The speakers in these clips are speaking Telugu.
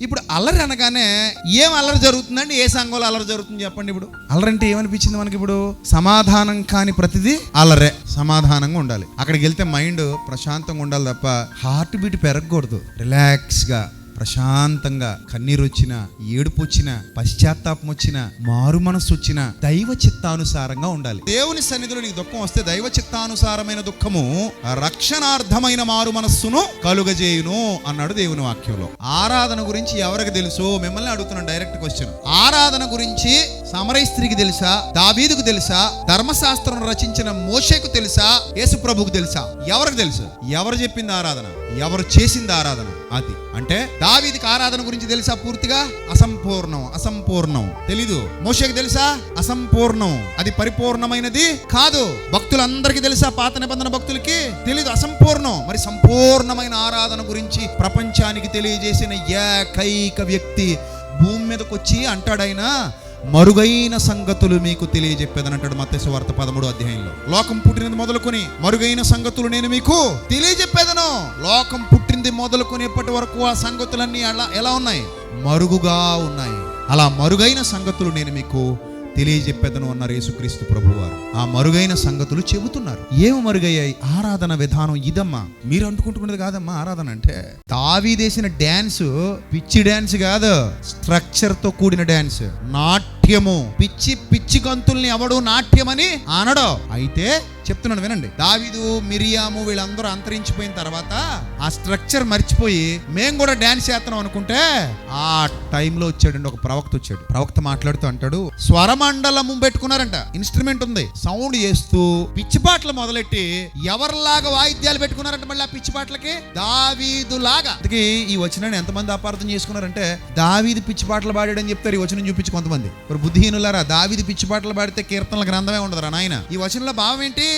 ఇప్పుడు అల్లరి అనగానే ఏం అల్లరి జరుగుతుందండి? ఏ సంఘంలో అల్లరి జరుగుతుంది చెప్పండి ఇప్పుడు? అల్లరి అంటే ఏమనిపించింది మనకి ఇప్పుడు సమాధానం కాని ప్రతిదీ అల్లరే. సమాధానంగా ఉండాలి. అక్కడికి వెళ్తే మైండ్ ప్రశాంతంగా ఉండాలి తప్ప హార్ట్ బీట్ పెరగకూడదు. రిలాక్స్గా. ప్రశాంతంగా కన్నీరు వచ్చిన ఏడుపు వచ్చిన పశ్చాత్తాపం వచ్చిన మారు మనస్సు వచ్చిన దైవ చిత్తానుసారంగా ఉండాలి. దేవుని సన్నిధిలో నీకు దుఃఖం వస్తే దైవ చిత్తానుసారమైన దుఃఖము రక్షణార్థమైన మారు మనస్సును కలుగజేయును అన్నాడు దేవుని వాక్యంలో. ఆరాధన గురించి ఎవరికి తెలుసు? మిమ్మల్ని అడుగుతున్నాను డైరెక్ట్ క్వశ్చన్. ఆరాధన గురించి సమరయ స్త్రీకి తెలుసా దావీదుకు తెలుసా ధర్మశాస్త్రం రచించిన మోషేకు తెలుసా యేసు ప్రభుకు తెలుసా? ఎవరికి తెలుసు? ఎవరు చెప్పింది ఆరాధన? ఎవరు చేసింది ఆరాధన? అది. అంటే దావీదికి ఆరాధన గురించి తెలుసా పూర్తిగా? అసంపూర్ణం అసంపూర్ణం. తెలీదు. మోషేకి తెలుసా? అసంపూర్ణం. అది పరిపూర్ణమైనది కాదు. భక్తులందరికీ తెలుసా పాత నిబంధన భక్తులకి? తెలీదు. అసంపూర్ణం. మరి సంపూర్ణమైన ఆరాధన గురించి ప్రపంచానికి తెలియజేసిన ఏకైక వ్యక్తి భూమి మీదకి వచ్చి అంటాడైనా మరుగైన సంగతులు మీకు తెలియజెప్పేదని అంటాడు మత్స్య వార్త పదమూడు అధ్యాయంలో. లోకం పుట్టినది మొదలుకొని మరుగైన సంగతులు నేను మీకు తెలియజెప్పేదను. లోకం పుట్టింది మొదలుకొని ఇప్పటి వరకు ఆ సంగతులన్నీ అలా ఎలా ఉన్నాయి? మరుగుగా ఉన్నాయి. అలా మరుగైన సంగతులు నేను మీకు తెలియజెప్పేదను అన్నారు యేసుక్రీస్తు ప్రభువారు. ఆ మరుగైన సంగతులు చెబుతున్నారు. ఏమి మరుగయ్యాయి? ఆరాధన విధానం ఇదమ్మా. మీరు అంటుకుంటున్నది కాదమ్మా ఆరాధన అంటే. తావీదేసిన డ్యాన్స్ పిచ్చి డ్యాన్స్ కాదు. స్ట్రక్చర్తో కూడిన డ్యాన్స్. నాట్యము. పిచ్చి పిచ్చి గంతుల్ని ఎవడు నాట్యమని అనడో. అయితే చెప్తున్నాను వినండి. దావీదు మిరియాము వీళ్ళందరూ అంతరించిపోయిన తర్వాత ఆ స్ట్రక్చర్ మర్చిపోయి మేము కూడా డాన్స్ చేస్తున్నాం అనుకుంటే ఆ టైంలో వచ్చాడండి ఒక ప్రవక్త వచ్చాడు. ప్రవక్త మాట్లాడుతూ అంటాడు స్వరమండలము పెట్టుకున్నారంట. ఇన్స్ట్రుమెంట్ ఉంది. సౌండ్ చేస్తూ పిచ్చి పాటలు మొదలెట్టి ఎవరిలాగా వాయిద్యాలు పెట్టుకున్నారంట మళ్ళీ ఆ పిచ్చి పాటలకి? దావీదు లాగా అందుకే ఈ వచనాన్ని ఎంతమంది అపార్థం చేసుకున్నారంటే దావీది పిచ్చి పాటలు పాడాడని చెప్తారు. ఈ వచనం చూపించి కొంతమంది. మరి బుద్ధిహీనులారా దావీది పిచ్చి పాటలు పాడితే కీర్తనల గ్రంథమే ఉండదురా నాయన. ఈ వచనంలో భావం ఏంటి?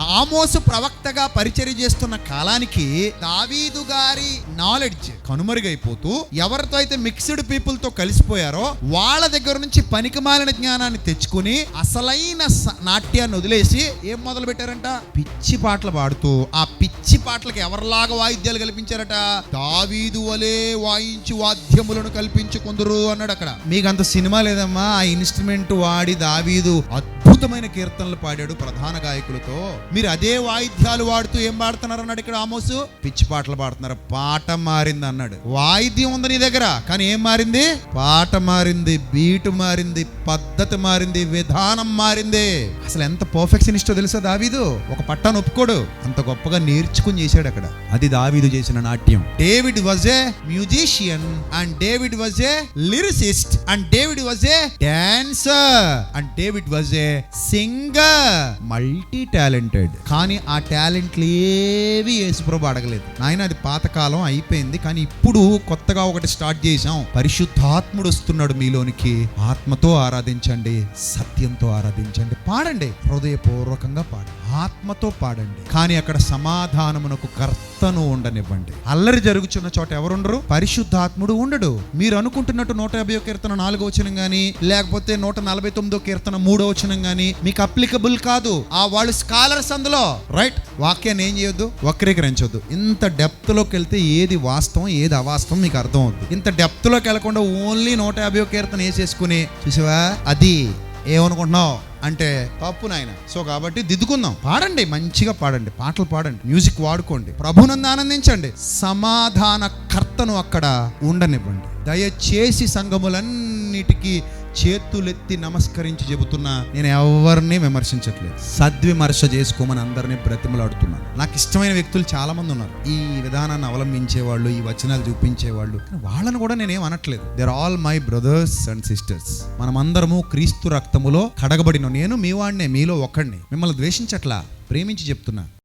ఆమోసు ప్రవక్తగా పరిచర్య చేస్తున్న కాలానికి దావీదు గారి నాలెడ్జ్ కనుమరుగైపోతూ ఎవరితో అయితే మిక్స్డ్ పీపుల్తో కలిసిపోయారో వాళ్ళ దగ్గర నుంచి పనికిమాలిన జ్ఞానాన్ని తెచ్చుకుని అసలైన స- నాట్యాన్ని వదిలేసి ఏం మొదలు పెట్టారంట? పిచ్చి పాటలు పాడుతూ ఆ పిచ్చి పాటలకు ఎవరిలాగా వాయిద్యాలు కల్పించారట? దావీదు వలే వాయించి వాద్యములను కల్పించుకుందరు అన్నాడు అక్కడ. మీకు అంత సినిమా లేదమ్మా. ఆ ఇన్స్ట్రుమెంట్ వాడి దావీదు అద్భుతమైన కీర్తనలు పాడాడు ప్రధాన గాయకులతో. మీరు అదే వాయిద్యాలు వాడుతూ ఏం పాడుతున్నారు అన్నాడు ఇక్కడ ఆమోసు? పిచ్చి పాటలు పాడుతున్నారు. పాట మారింది అన్నాడు. వాయిద్యం ఉంది నీ దగ్గర కానీ ఏం మారింది? పాట మారింది బీటు మారింది పద్ధతి మారింది విధానం మారింది. అసలు ఎంత పర్ఫెక్షనిస్టో తెలుసా దావీదు? ఒక పట్టాను ఒప్పుకోడు. అంత గొప్పగా నేర్చుకుని చేశాడు అక్కడ. అది దావీదు చేసిన నాట్యం. David was a musician and David was a lyricist and David was a dancer and David was a singer. Multi talented కానీ ఆ టాలెంట్లు ఏవి యేసుప్రభు అడగలేదు. నాయన అది పాతకాలం అయిపోయింది కానీ ఇప్పుడు కొత్తగా ఒకటి స్టార్ట్ చేశాం. పరిశుద్ధాత్ముడు వస్తున్నాడు మీలోనికి. ఆత్మతో ఆరాధించండి సత్యంతో ఆరాధించండి. పాడండి హృదయపూర్వకంగా పాడండి. ఆత్మతో పాడండి. కానీ అక్కడ సమాధానమునకు కర్తను ఉండనివ్వండి. అల్లరి జరుగుతున్న చోట ఎవరుండరు? పరిశుద్ధాత్ముడు ఉండడు. మీరు అనుకుంటున్నట్టు నూట యాభై కీర్తన నాలుగో వచనం కానీ లేకపోతే నూట నలభై తొమ్మిదో కీర్తన మూడో వచనం కానీ మీకు అప్లికబుల్ కాదు. ఆ వాళ్ళు స్కాలర్స్ అందులో? రైట్ వాక్యాన్ని ఏం చేయొద్దు? వక్రీకరించొద్దు. ఇంత డెప్త్లోకి వెళ్తే ఏది వాస్తవం ఏది అవాస్తవం మీకు అర్థం అవుతుంది ఇంత డెప్త్లోకి వెళ్ళకుండా ఓన్లీ నూట యాభై కీర్తన వేసేసుకుని చూసావా? అది ఏమనుకుంటున్నావు? అంటే తప్పు నాయన. సో కాబట్టి దిద్దుకుందాం. పాడండి మంచిగా పాడండి. పాటలు పాడండి. మ్యూజిక్ వాడుకోండి. ప్రభునందు ఆనందించండి. సమాధాన కర్తను అక్కడ ఉండనివ్వండి. దయచేసి సంఘములన్నిటికీ చేతులెత్తి నమస్కరించి చెబుతున్నా నేను ఎవరిని విమర్శించట్లేదు. సద్విమర్శ చేసుకోమని అందరినీ బ్రతిమలాడుతున్నాను. నాకు ఇష్టమైన వ్యక్తులు చాలా మంది ఉన్నారు. ఈ విధానాన్ని అవలంబించే వాళ్ళు ఈ వచనాలు చూపించే వాళ్ళు వాళ్ళని కూడా నేనేం అనట్లేదు. There all my brothers and sisters మనమందరము క్రీస్తు రక్తములో కడగబడిన నేను మీ వాడినే మీలో ఒక్కడిని మిమ్మల్ని ద్వేషించట్లా? ప్రేమించి చెప్తున్నా.